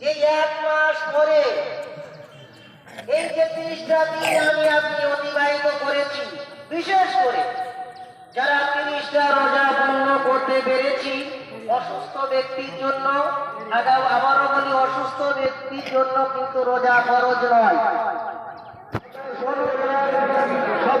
এই এক মাস পরে এই যে তিরিশটা দিন আমি আপনি অতিবাহিত করেছি, বিশেষ করে যারা তিরিশটা রোজা পূর্ণ করতে পেরেছি অসুস্থ ব্যক্তির জন্য, আগাম আবারও বলি অসুস্থ ব্যক্তির জন্য কিন্তু রোজা খরচ নয়। সব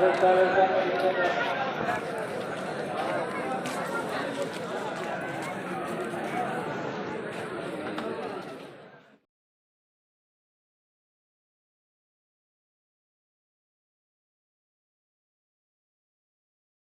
Thank you.